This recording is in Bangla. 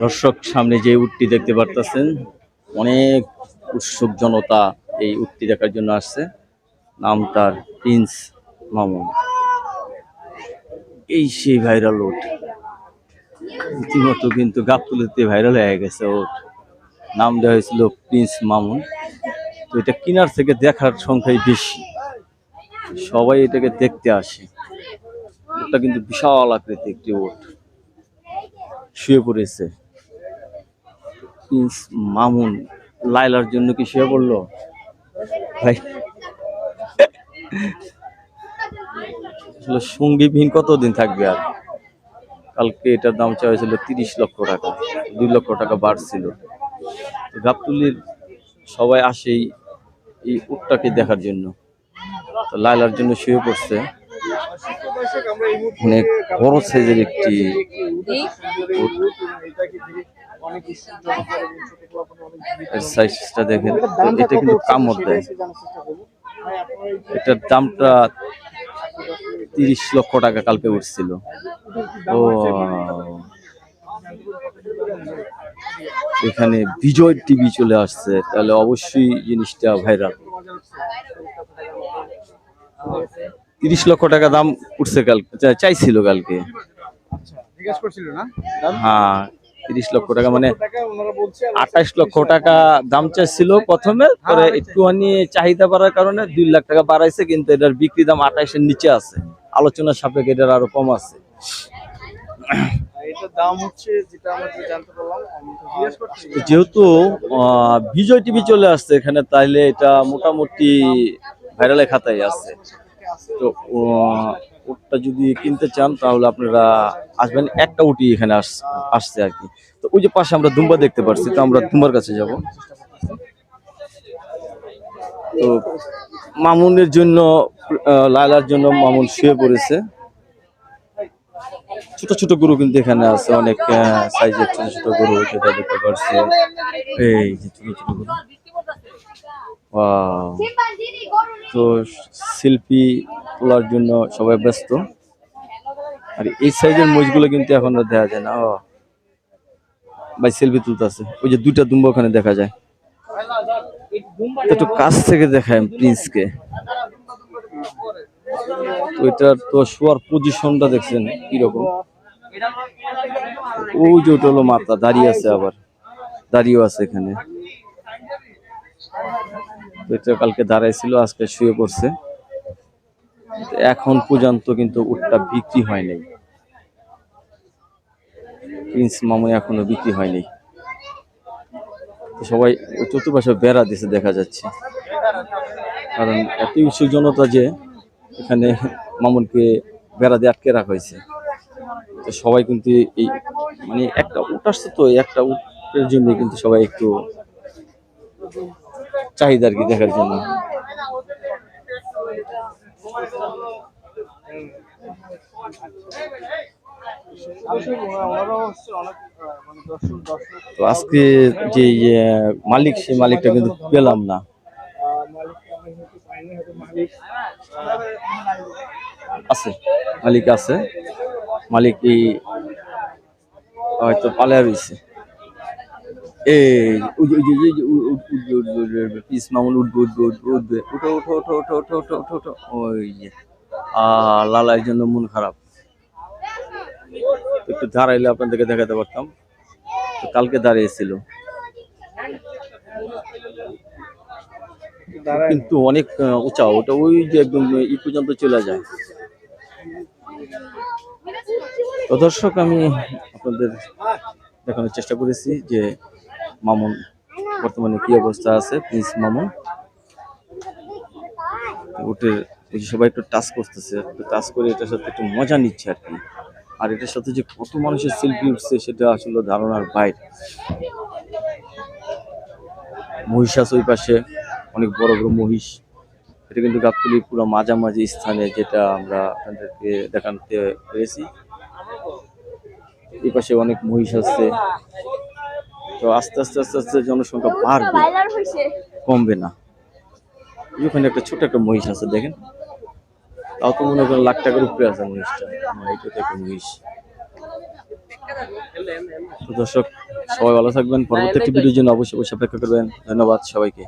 দর্শক, সামনে যে উটটি দেখতে পারতেছেন, অনেক উৎসুক জনতা এই উটটি দেখার জন্য আসছে। নাম তার প্রিন্স মামুন। এই সেই ভাইরাল উট। রীতিমতো কিন্তু গাবতুলিতে ভাইরাল হয়ে গেছে ওট নাম দেওয়া হয়েছিল প্রিন্স মামুন। তো এটা কিনার থেকে দেখার সংখ্যাই বেশি। সবাই এটাকে দেখতে আসে। ওটা কিন্তু বিশাল আকৃতি একটি ওট শুয়ে পড়েছে। প্রিন্স মামুন লাইলার জন্য কি শুয়ে পড়ল? ভাই আসলে সঙ্গীবিহীন কতদিন থাকবে আর? কালকে এটার দাম চাওয়া হয়েছিল তিরিশ লক্ষ টাকা দুই লক্ষ টাকা বাড়ছিল। গাবতুলির সবাই আসেই এই উটটাকে দেখার জন্য। তো লাইলার জন্য শুয়ে পড়ছে। অনেক বড় সাইজের একটি সাইজটা দেখেন এটা কিন্তু কামড় দেয়। এটার দামটা তিরিশ লক্ষ টাকা কালকে উঠছিল। ও। এখানে বিজয় টিভি চলে আসছে তাহলে অবশ্যই জিনিসটা ভাইরাল। তিরিশ লক্ষ টাকা দাম উঠছে কালকে চাইছিল কালকে। জিজ্ঞেস করছিল না? দাম? হ্যাঁ তিরিশ লক্ষ টাকা মানে আঠাশ লক্ষ টাকা দাম চাইছিল প্রথমে পরে একটুখানি চাহিদা বাড়ার কারণে দুই লাখ টাকা বাড়াইছে কিন্তু এটার বিক্রি দাম আঠাশের নিচে আছে। আলোচনা সাপেক্ষে এটার আরও কম আছে। যেহেতু বিজয় টিভি চলে আসছে এখানে তাইলে এটা মোটামুটি ভাইরালের খাতায় আছে। তো ওটা যদি কিনতে চান, তাহলে আপনারা আসবেন, একটা উটি এখানে আস- আসছে আর কি। তো ওই যে পাশে আমরা দুম্বা দেখতে পাচ্ছি তো আমরা দুম্বার কাছে যাব। তো মামুনের জন্য লালার জন্য মামুন শুয়ে পড়েছে। ছোট ছোট গরু কিন্তু এখানে আছে, অনেক সাইজের ছোট ছোট গরু যেটা দেখতে পাচ্ছি এই যে ছোট ছোট গরু! তো সেলফি তোলার জন্য সবাই ব্যস্ত। আর এই সাইজের মহিষগুলো কিন্তু এখন আর দেখা যায় না, ও। ভাই সেলফি তুলতেছে। ওই যে দুইটা দুম্বা ওখানে দেখা যায়। একটু কাছ থেকে দেখায় প্রিন্সকে তো এটার তো শোয়ার পজিশনটা দেখছেন কীরকম? ওই যে ওটা হলো মাথা, দাঁড়িয়ে আছে আবার। দাঁড়িয়েও আছে এখানে। কালকে দাঁড়াইছিল, আজকে শুয়ে পড়ছে। এখন পর্যন্ত কিন্তু উটটা বিক্রি হয় নাই প্রিন্স মামুনি এখনও বিক্রি হয়নি। সবাই চতুর্পাশে বেড়া দিছে দেখা যাচ্ছে। কারণ এত উৎসুক জনতা যে এখানে মামুনকে বেড়া দিয়ে আটকে রাখা হয়েছে। তো সবাই কিন্তু এই মানে একটা উট আসছে তো একটা উটের জন্য কিন্তু সবাই একটু চাহিদা আর কি দেখার জন্য। তো আজকে যে মালিক সেই মালিকটা কিন্তু পেলাম না আছে মালিক আছে মালিক এই হয়তো পালা রয়েছে এই পিস মামুল উঠো ওই লালার জন্য মন খারাপ একটু দাঁড়াইলে আপনাদেরকে দেখাতে পারতাম। কালকে দাঁড়িয়েছিল। দাঁড়ায় কিন্তু অনেক উঁচা, ওটা ওই যে একদম ই পর্যন্ত চলে যায়। তো দর্শক, আমি আপনাদের দেখানোর চেষ্টা করেছি যে মামুন বর্তমানে কি অবস্থা আছে প্রিন্স মামুন। ওটের সবাই একটু টাচ করতেছে, একটু টাচ করে এটার সাথে একটু মজা নিচ্ছে আর কি। আর এটার সাথে যে কত মানুষের সেলফি উঠছে, সেটা আসলে ধারণার বাইরে। মহিষ আছে ওই পাশে, অনেক বড় বড় মহিষ। এটা কিন্তু গাবতলি পুরো মাঝামাঝি স্থানে যেটা আমরা আপনাদেরকে দেখাতে পেরেছি। এই পাশে অনেক মহিষ আছে। তো আস্তে আস্তে আস্তে আস্তে জনসংখ্যা বাড়বে। কমবে না। ওখানে একটা ছোট একটা মহিষ আছে, দেখেন। তাও তো মনে করেন লাখ টাকার উপরে আছে মহিষটা। এইটা মহিষ। তো দর্শক সবাই ভালো থাকবেন। পরবর্তী একটি ভিডিওর জন্য অবশ্যই অবশ্যই অপেক্ষা করবেন। ধন্যবাদ সবাইকে।